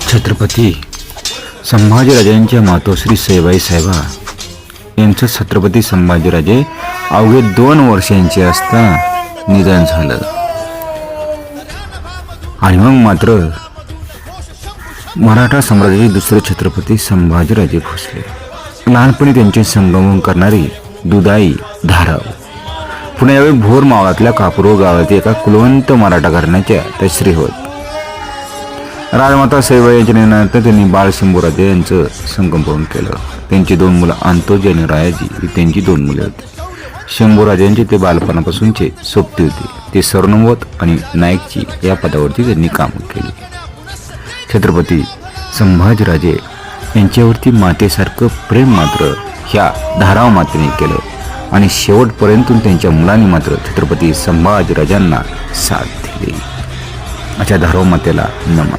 छत्रपती संभाजीराजांच्या मातोश्री सईबाई साहेबा यांचं छत्रपती संभाजीराजे अवघे दोन वर्षांचे असताना निधन झालं. आणि मग मात्र मराठा साम्राज्याचे दुसरे छत्रपती संभाजीराजे भोसले लहानपणी त्यांचे संगमन करणारी दुदाई धाराव पुन्हा यावेळी भोर मावळातल्या कापरो गावात एका कुलवंत मराठा घराण्याच्या त्या श्री होत राजमाता सैबाई यांच्या निर्णयानंतर त्यांनी बाळ शंभूराजे यांचं संगमपवन केलं. त्यांची दोन मुलं अंतोजी आणि रायाजी ही त्यांची दोन मुले होती. शंभूराजांचे ते बालपणापासूनचे सोबती होते. ते सरनोवत आणि नाईकची या पदावरती त्यांनी काम केले. छत्रपती संभाजीराजे यांच्यावरती मातेसारखं प्रेम मात्र ह्या धाराव मातेने केलं आणि शेवटपर्यंत त्यांच्या मुलांनी मात्र छत्रपती संभाजीराजांना साथ दिली. अशा धाराव मातेला नमन.